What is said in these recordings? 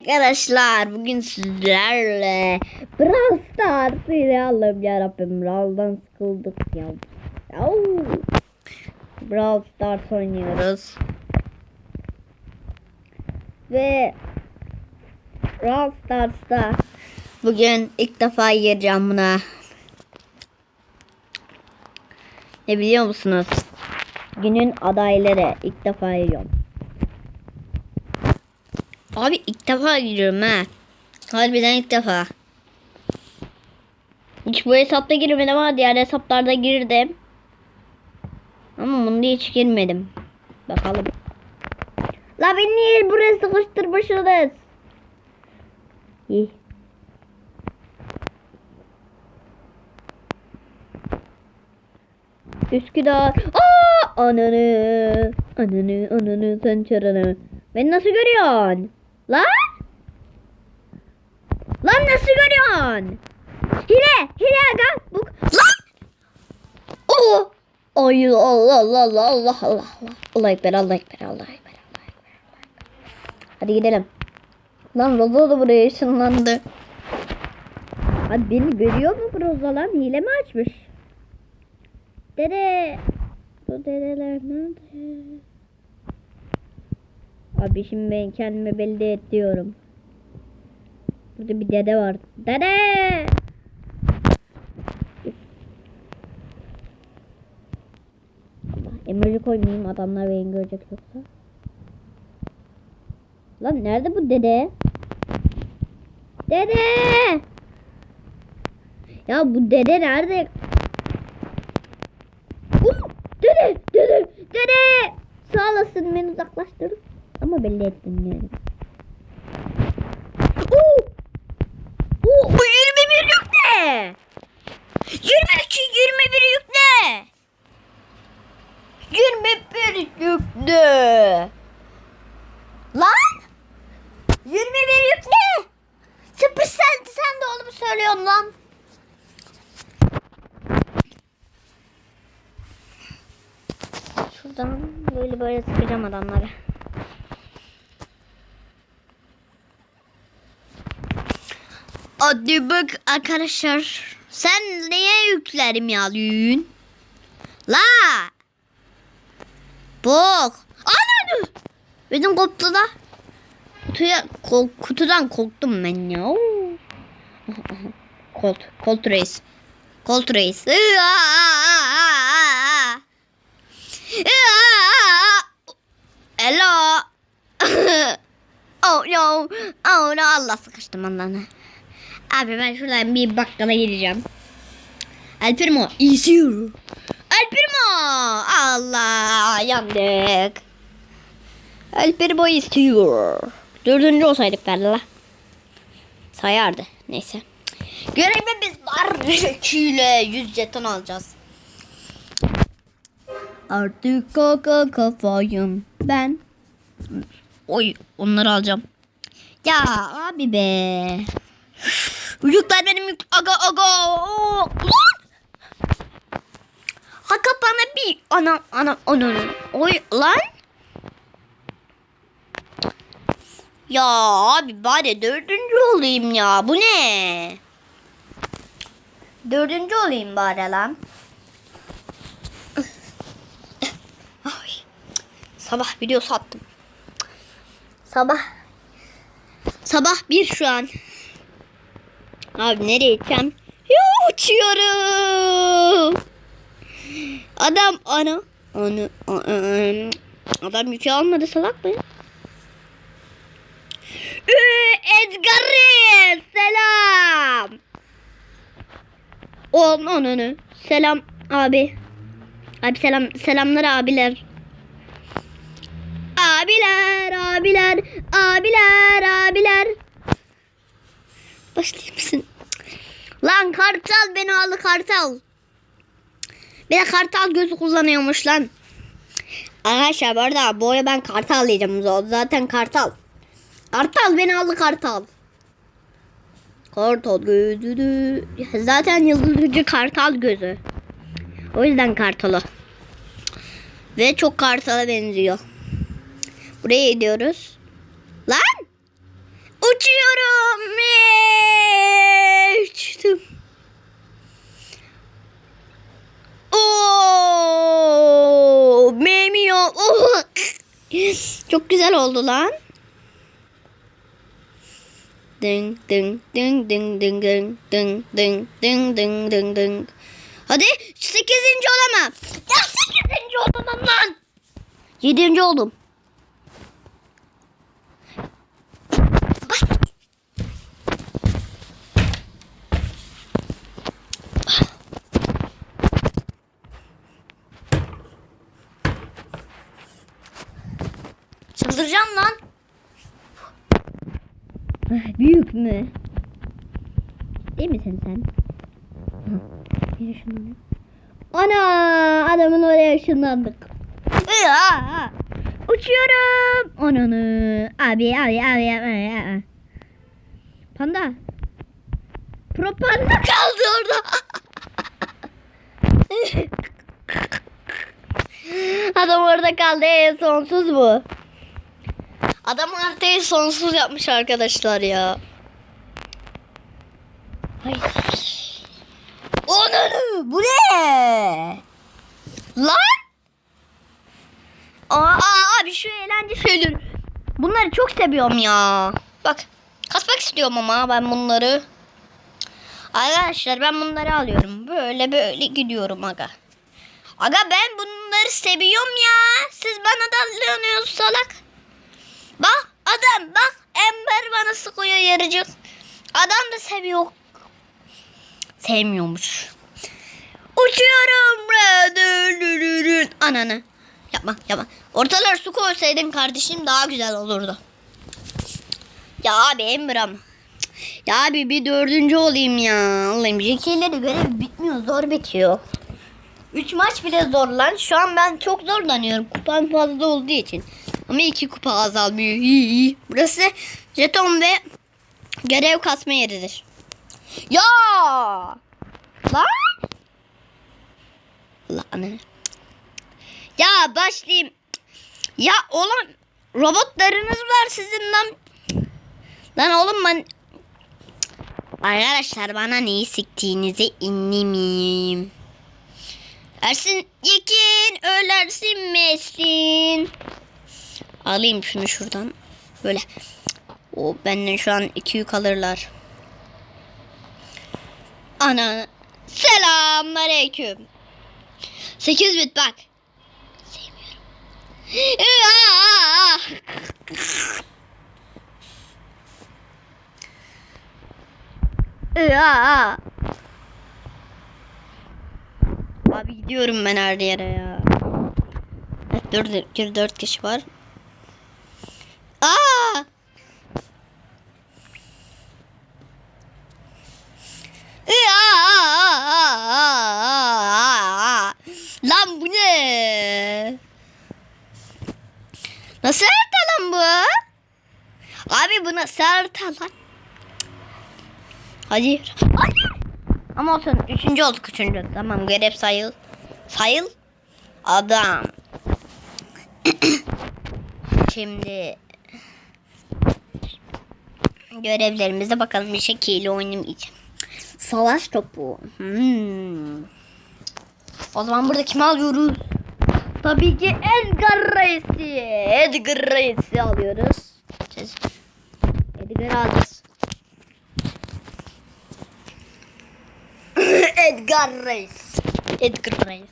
Arkadaşlar bugün sizlerle Brawl Stars ile Allah'ım yarabbim Brawl'dan sıkıldık ya. Au. Brawl Stars oynuyoruz. Ve Brawl Stars'ta bugün ilk defa gireceğim buna. Ne biliyor musunuz? Günün adayları ilk defa giriyorum. Abi ilk defa giriyorum ha. Harbiden ilk defa. Hiç bu hesapta girmedim ama diğer hesaplarda girdim. Ama bunda hiç girmedim. Bakalım. La beni niye buraya sıkıştırmışsınız? İyi. Üsküdar. Aa! Ananı. Ananı, ananı, sen çarını. Beni nasıl görüyorsun? Lan? Lan nasıl görüyorsun? Hile, hile aga. Bu... Lan! Oh! Ay Allah Allah Allah Allah Allah Allah. Allah ekber, Allah ekber, Allah ekber, Allah ekber. Hadi gidelim. Lan Roza da buraya ışınlandı. Hadi beni görüyor mu bu Roza lan? Hile mi açmış? Dede. Bu dedeler nerede? Abi şimdi ben kendime belli et diyorum. Burada bir dede var. Dede! Emoji koymayayım adamlar beni görecek yoksa. Lan nerede bu dede? Dede! Ya bu dede nerede? Uh, dede, dede, dede! Sağ olasın beni uzaklaştırdın. Ama belli ettin yani. Oo! Oo, bu 21 yükle! 22, 21 yükle! 21 yükle! Lan! 21 yükle! Sıfır sen, sen de oğlum söylüyorsun lan. Şuradan böyle böyle sıkacağım adamları. Hadi bak arkadaşlar. Sen neye yüklerim yalıyorsun? La! Bak! Ananı! Benim koptu da. Kutuya, ko- kutudan korktum ben ya. Colt, Colt Race. Colt Race. Hello. oh no. Oh no. Allah sıkıştım Allah'ına. Abi ben şuradan bir bakkala gideceğim. El Primo. Easy. El. Allah yandık. El Primo istiyor. Dördüncü olsaydık verdi la. Sayardı. Neyse. Görevimiz var. 2 ile 100 jeton alacağız. Artık kaka kafayım ben. Oy onları alacağım. Ya abi be. Yükler benim yük. Aga aga. Haka bana bir ana ana ana. Oy lan. Ya abi bari dördüncü olayım ya. Bu ne? Dördüncü olayım bari lan. Ay. Sabah video sattım. Sabah. Sabah bir şu an. Abi nereye gideceğim? Yoo, uçuyorum. Adam ana. Ana. ana- Adam yükü almadı salak mı? Ee, Edgar'ı selam. Oğlum onu. Selam abi. Abi selam selamlar abiler. Abiler, abiler, abiler, abiler. Başlayayım mısın? Lan kartal beni aldı kartal. Bir de kartal gözü kullanıyormuş lan. Arkadaşlar bu arada bu ben kartal diyeceğim. Zaten kartal. Kartal beni aldı kartal. Kartal gözü. Zaten yıldızıcı kartal gözü. O yüzden kartalı. Ve çok kartala benziyor. Buraya gidiyoruz. Lan! Uçuyorum. Uçtum. Oo, memiyor. Oh. Çok güzel oldu lan. Ding ding ding ding ding ding ding ding ding ding ding ding. Hadi sekizinci olamam. Ya sekizinci olamam lan. Yedinci oldum. Mü? Değil misin sen? Yürü şunu. Ana adamın oraya ışınlandık. Uçuyorum. Ananı. Abi abi abi abi. abi. Panda. Pro panda kaldı orada. Adam orada kaldı. Ee, sonsuz bu. Adam haritayı sonsuz yapmış arkadaşlar ya. Ay. Bu ne? Lan? Aa, abi şu eğlence şeyleri. Bunları çok seviyorum ya. Bak kasmak istiyorum ama ben bunları. Arkadaşlar ben bunları alıyorum. Böyle böyle gidiyorum aga. Aga ben bunları seviyorum ya. Siz bana dallanıyorsunuz salak. Bak adam bak Ember bana sıkıyor yarıcık. Adam da seviyor. Sevmiyormuş. Uçuyorum. Ananı. Yapma yapma. Ortalar su koysaydın kardeşim daha güzel olurdu. Ya abi ama. Ya abi bir dördüncü olayım ya. Allah'ım de görev bitmiyor. Zor bitiyor. Üç maç bile zor lan. Şu an ben çok zorlanıyorum. Kupam fazla olduğu için. Ama iki kupa azalmıyor. Burası jeton ve görev kasma yeridir. Ya! Lan! Lan. Ya başlayayım. Ya oğlum robotlarınız var sizin lan. Lan oğlum ben Arkadaşlar bana neyi siktiğinizi inlemeyeyim. Ersin yekin ölersin mesin. Alayım şunu şuradan. Böyle. O benden şu an iki yük alırlar. Ana. Selamünaleyküm. 8 bit bak. Sevmiyorum. Abi gidiyorum ben her yere ya. Evet, dört, dört, dört kişi var. Aa! Lan bu ne? Nasıl harita lan bu? Abi bu nasıl harita lan? Hadi. Hadi. Ama olsun. Üçüncü olduk üçüncü. Tamam görev sayıl. Sayıl. Adam. Şimdi görevlerimize bakalım bir şekilde oynamayacağım. Savaş topu. Hmm. O zaman burada kimi alıyoruz? Tabii ki Edgar Reis'i. Edgar Reis'i alıyoruz. Edgar alacağız. Edgar Reis. Edgar Reis.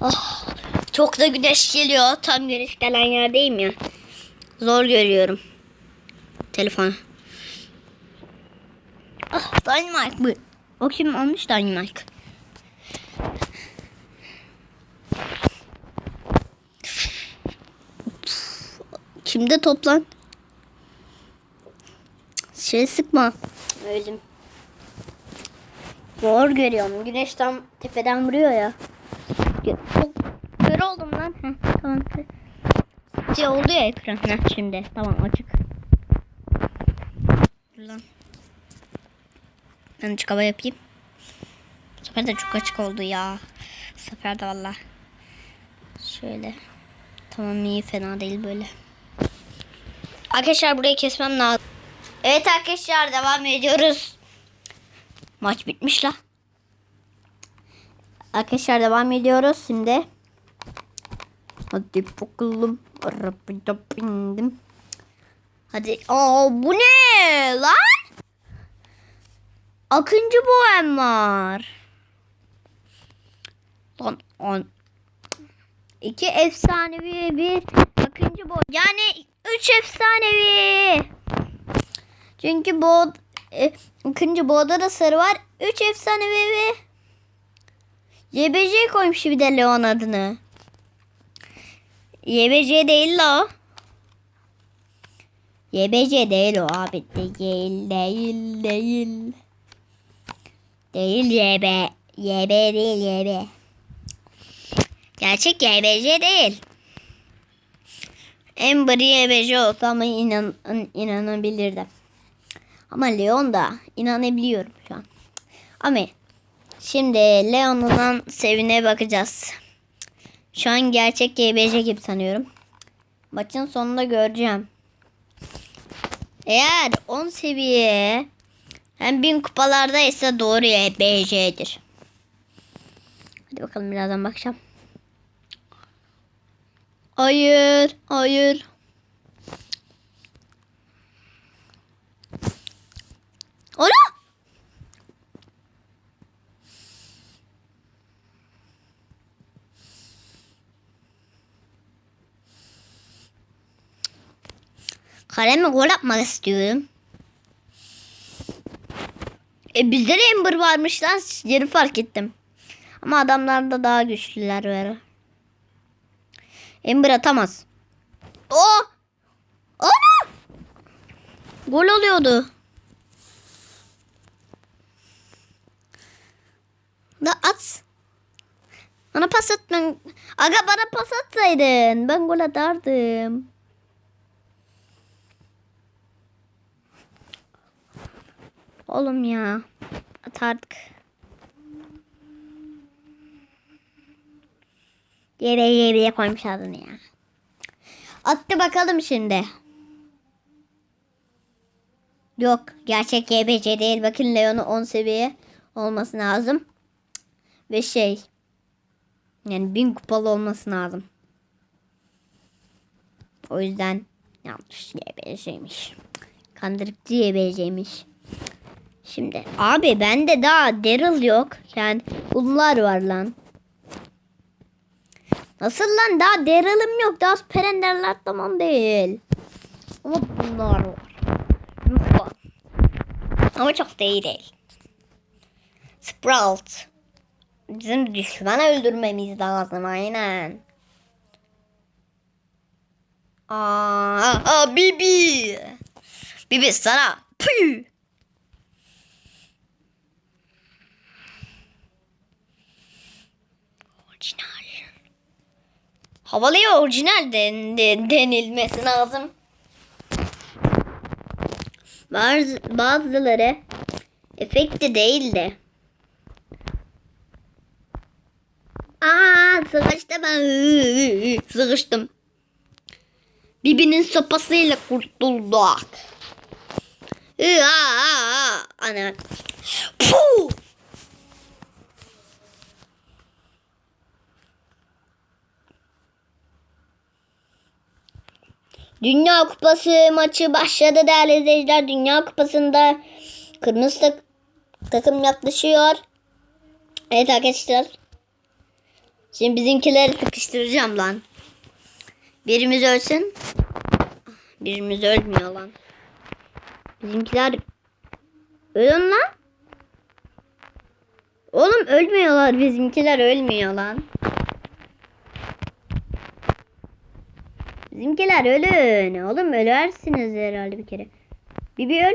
Oh, çok da güneş geliyor. Tam güneş gelen yerdeyim ya. Zor görüyorum. Telefonu. Dynamite bu. O kim olmuş Dynamite? Kimde toplan? Şey sıkma. Özüm. Zor görüyorum. Güneş tam tepeden vuruyor ya. Çok kör oldum lan. Heh, tamam. Şey oldu ya ekran. Heh, şimdi. Tamam açık. Dur Lan. Ben açık hava yapayım. Bu sefer de çok açık oldu ya. Bu sefer de valla. Şöyle. Tamam iyi fena değil böyle. Arkadaşlar burayı kesmem lazım. Evet arkadaşlar devam ediyoruz. Maç bitmiş la. Arkadaşlar devam ediyoruz şimdi. Hadi bakalım. Hadi. Aa bu ne lan? Akıncı boğam var. Lan on. İki efsanevi bir akıncı boğ. Yani üç efsanevi. Çünkü bu e, ikinci boğda da sarı var. Üç efsanevi ve YBC koymuş bir de Leon adını. YBC değil la. YBC değil o abi. Değil, değil, değil. Değil YB. YB değil YB. Gerçek YBC değil. Ember YBC olsa ama inan, inanabilirdim. Ama Leon da inanabiliyorum şu an. Ama şimdi Leon'un sevine bakacağız. Şu an gerçek GBC gibi sanıyorum. Maçın sonunda göreceğim. Eğer 10 seviye hem 1000 kupalarda ise doğru YBC'dir. Hadi bakalım birazdan bakacağım. Hayır, hayır. Ola! Kaleme gol atmak istiyorum. E bizde de Ember varmış lan. Yeri fark ettim. Ama adamlarda daha güçlüler var. Ember atamaz. O! Ana! Gol oluyordu. Da at. Bana pas atman. Aga bana pas atsaydın. Ben gol atardım. Oğlum ya. Atardık. Yere yere koymuş adını ya. Attı bakalım şimdi. Yok. Gerçek GBC değil. Bakın Leon'u 10 seviye olması lazım. Ve şey. Yani 1000 kupalı olması lazım. O yüzden yanlış YBC'ymiş. Kandırıkçı YBC'ymiş. Şimdi abi bende daha Daryl yok. Yani bunlar var lan. Nasıl lan daha Daryl'ım yok. Daha Sperender'ler tamam değil. Ama bunlar var. Ama çok değil değil. Sprout. Bizim düşman öldürmemiz lazım aynen. Aa, aa Bibi. Bibi sana. Püh. Orijinal. Havalıya orijinal den, den, denilmesi lazım. Bazı, bazıları efekti değil de. Aa sıkıştım. Sıkıştım. Bibi'nin sopasıyla kurtulduk. Ana. Puh! Dünya Kupası maçı başladı değerli izleyiciler. Dünya Kupası'nda kırmızı tak takım yaklaşıyor. Evet arkadaşlar. Şimdi bizimkileri sıkıştıracağım lan. Birimiz ölsün. Birimiz ölmüyor lan. Bizimkiler ölün lan. Oğlum ölmüyorlar bizimkiler ölmüyor lan. Bizimkiler ölün. Oğlum ölersiniz herhalde bir kere. Bibi öl.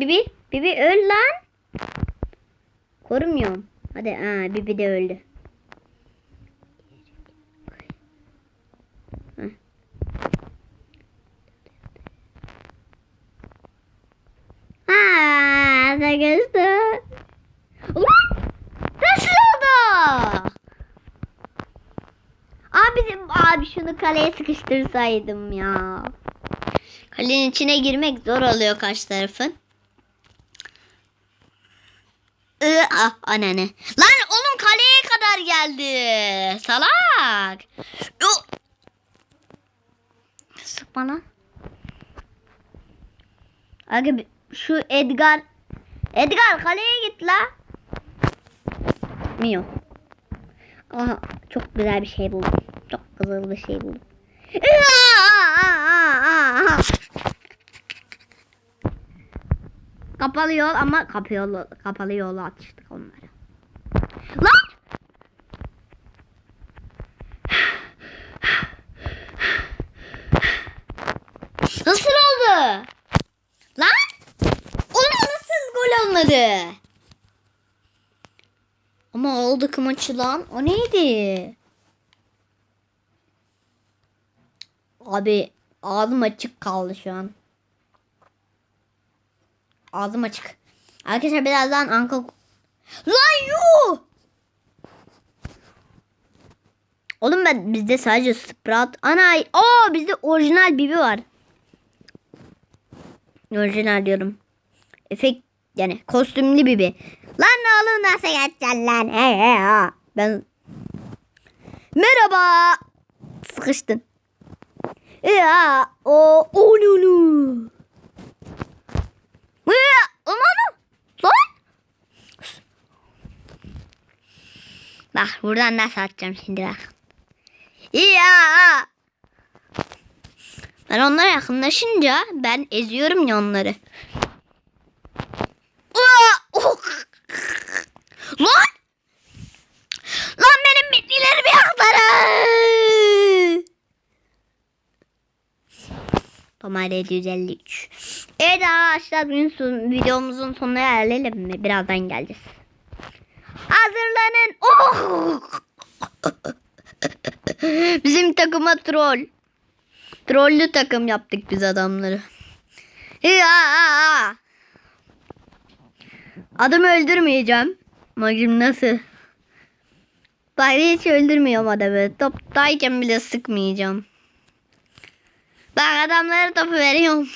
Bibi. Bibi öl lan. Korumuyorum. Hadi aa Bibi de öldü. Heh. Ha, sıkıştı. Ulan! Nasıl oldu? Abi, abi şunu kaleye sıkıştırsaydım ya. Kalenin içine girmek zor oluyor karşı tarafın. Iı, ah, anane. Lan oğlum kaleye kadar geldi. Salak. Yo. Sıkma lan. Şu Edgar. Edgar kaleye git la. Mio. Aha çok güzel bir şey buldum. Çok güzel bir şey buldum. Kapalı yol ama kapı yolu, kapalı yolu açtık onlara. Lan! Nasıl oldu? Lan! Oğlum nasıl gol olmadı? Ama oldu ki maçı lan. O neydi? Abi ağzım açık kaldı şu an. Ağzım açık. Arkadaşlar birazdan anka... Lan yuh! Oğlum ben bizde sadece Sprout. Ana o bizde orijinal Bibi var. Orijinal diyorum. Efekt yani kostümlü Bibi. Lan oğlum nasıl geçeceksin lan? He he. Ben Merhaba. Sıkıştın. Ya o onu. Ya onu. Lan. Bak buradan nasıl atacağım şimdi bak. Ya. Ben onlara yakınlaşınca ben eziyorum ya onları. Aa! Oh! Lan! Lan benim bitkilerimi yakları. Tomar 753. Evet arkadaşlar bugün son, videomuzun sonuna gelelim mi? Birazdan geleceğiz. Hazırlanın. Oh! Bizim takıma troll. Trollü takım yaptık biz adamları. Ya! Adamı öldürmeyeceğim. Bakayım nasıl? Bak hiç öldürmüyorum adamı. Toptayken bile sıkmayacağım. Bak adamlara topu veriyorum.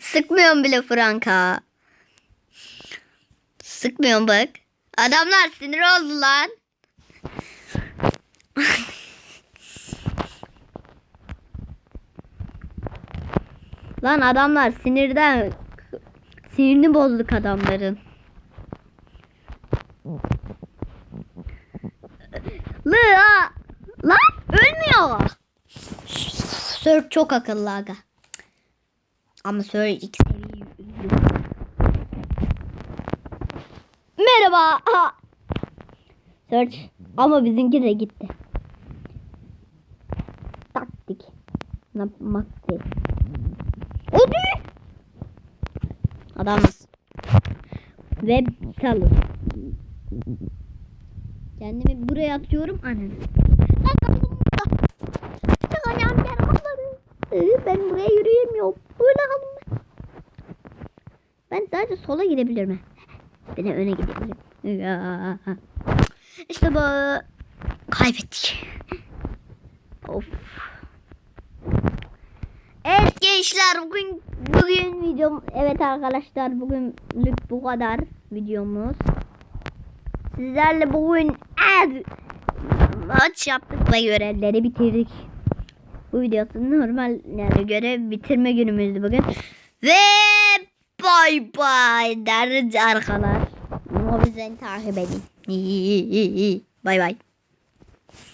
Sıkmıyorum bile Franka. Sıkmıyorum bak. Adamlar sinir oldu lan. lan adamlar sinirden sinirini bozduk adamların. La lan ölmüyor. Sir çok akıllı aga. Ama Sir ilk. Merhaba. Aha. Ama bizimki de gitti. Taktik. Yapmak değil. Öldü. Adamız. Ve salın. Kendimi buraya atıyorum. Ananı. Lan Ben buraya yürüyemiyorum. Böyle kaldım ben. Ben sadece sola gidebilirim. Ben de öne gidebilirim. Ya. İşte bu. Kaybettik. Of. Evet gençler bugün bugün videom evet arkadaşlar bugünlük bu kadar videomuz. Sizlerle bugün er, maç yaptık ve görevleri bitirdik. Bu videosu normal yani görev bitirme günümüzdü bugün. Ve bay bay deriz arkadaşlar. Ama bizden takip edin. Bay bay.